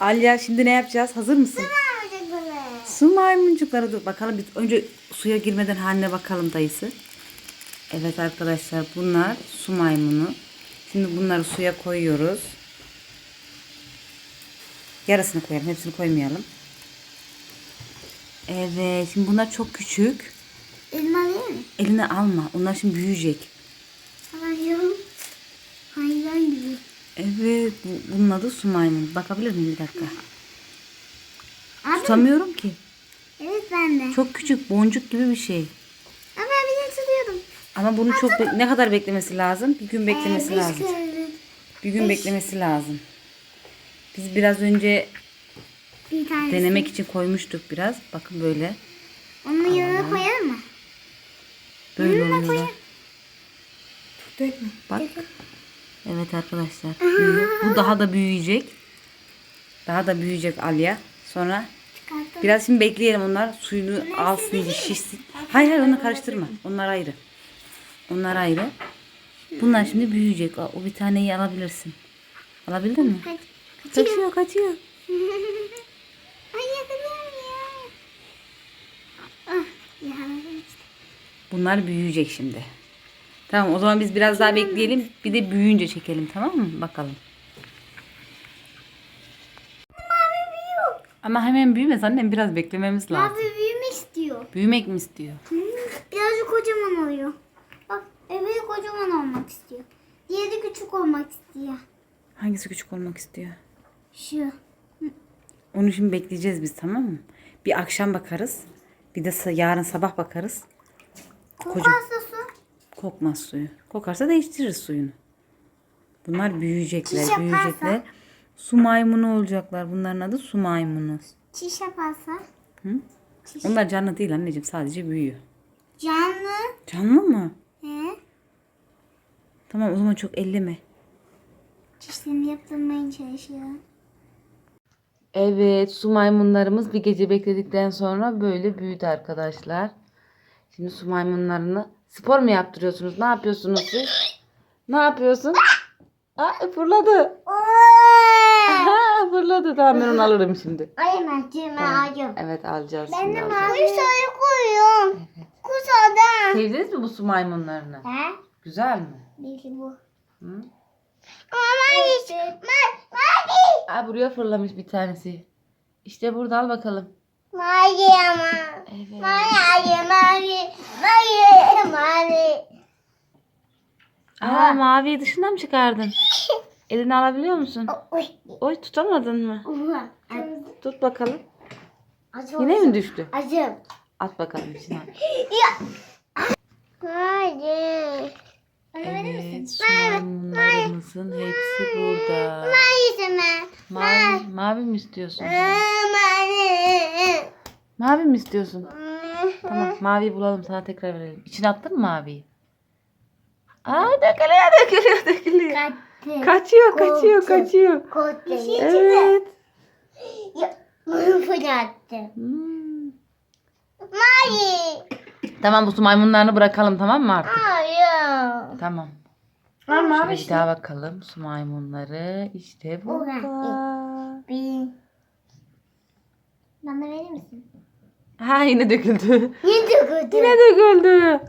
Alya şimdi ne yapacağız? Hazır mısın? Su maymuncukları dur bakalım biz önce suya girmeden haline bakalım dayısı. Evet arkadaşlar bunlar su maymunu. Şimdi bunları suya koyuyoruz. Yarısını koyalım hepsini koymayalım. Evet şimdi bunlar çok küçük. Elma değil mi? Eline alma onlar şimdi büyüyecek. Hayır. Hayvan gibi. Evet bu, bunun adı su maymunu. Bakabilir miyim bir dakika? Abi. Tutamıyorum ki. Evet ben de. Çok küçük boncuk gibi bir şey. Ama ben tutuyorum. Ama bunu çok be- ne kadar beklemesi lazım? Bir gün beklemesi Ee, beş lazım. kere Bir gün beklemesi lazım. Biz biraz önce Bir tane. denemek için koymuştuk biraz. Bakın böyle. Onun yanına koyalım mı? Böyle Yanına koyalım. Dökme. Evet arkadaşlar. Bu daha da büyüyecek. Daha da büyüyecek Alya. Sonra Çıkarttım. biraz şimdi bekleyelim onlar suyunu alsın iyice şişsin. Hayır hayır onu karıştırma. Onlar ayrı. Onlar ayrı. Bunlar şimdi büyüyecek. O bir taneyi alabilirsin. Alabildin mi? Kaç. Kaçıyor. Kaçıyor kaçıyor. Ay yakalıyorum ya. Ah. Bunlar büyüyecek şimdi. Tamam o zaman biz biraz daha bekleyelim. Bir de büyüyünce çekelim tamam mı? Bakalım. Ama hemen büyümez annem biraz beklememiz lazım. Abi büyümek istiyor. Büyümek mi istiyor? Hmm, Birazcık kocaman oluyor. Bak öbürü kocaman olmak istiyor. Diğeri küçük olmak istiyor. Hangisi küçük olmak istiyor? Şu. Onu şimdi bekleyeceğiz biz tamam mı? Bir akşam bakarız. Bir de yarın sabah bakarız. Kokarsa su. Kokmaz suyu. Kokarsa değiştiririz suyunu. Bunlar büyüyecekler, Çiş yaparsa? büyüyecekler. Su maymunu olacaklar. Bunların adı su maymunu. Çiş yaparsa. Hı? Çiş. Onlar canlı değil anneciğim sadece büyüyor. Canlı. Canlı mı? He? Tamam o zaman çok elleme. Çişlerini yaptırmaya çalışıyor. Evet su maymunlarımız bir gece bekledikten sonra böyle büyüdü arkadaşlar. Şimdi su maymunlarını spor mu yaptırıyorsunuz? Ne yapıyorsunuz siz? Ne yapıyorsun? Aa fırladı. Aha, fırladı. Tamam ben onu alırım şimdi. Ay ben acım. Evet alacağız Ben şimdi de alacağız. mavi sarı koyuyorum. Kusadan. Sevdiniz mi bu su maymunlarını? He? Güzel mi? Değil bu. Hı? Ama mavi. Ma mavi. Aa, buraya fırlamış bir tanesi. İşte burada al bakalım. Mavi ama. Evet. Mavi mavi. Mavi mavi. Aa, maviyi dışından mı çıkardın? Elini alabiliyor musun? Oy. Oy tutamadın mı? Tut bakalım. Acım. Yine mi düştü? Acım. At bakalım içine. Ya. Evet, su maymunlarımızın hepsi burada. Mavi mi? Mavi, mavi mi istiyorsun? Mavi. Mavi mi istiyorsun? Tamam, maviyi bulalım sana tekrar verelim. İçine attın mı maviyi? Aa, dökülüyor, dökülüyor, dökülüyor. Kaçtı. Kaçıyor, kaçıyor, kaçıyor. Korktu. Evet. Ya, bunu fırlattı. Hmm. Mavi. Tamam bu su maymunlarını bırakalım tamam mı artık? Hayır. Tamam. Ama Şöyle bir daha bakalım. Su maymunları işte burada. Bir. Bana verir misin? Ha yine döküldü. Yine döküldü. Yine döküldü.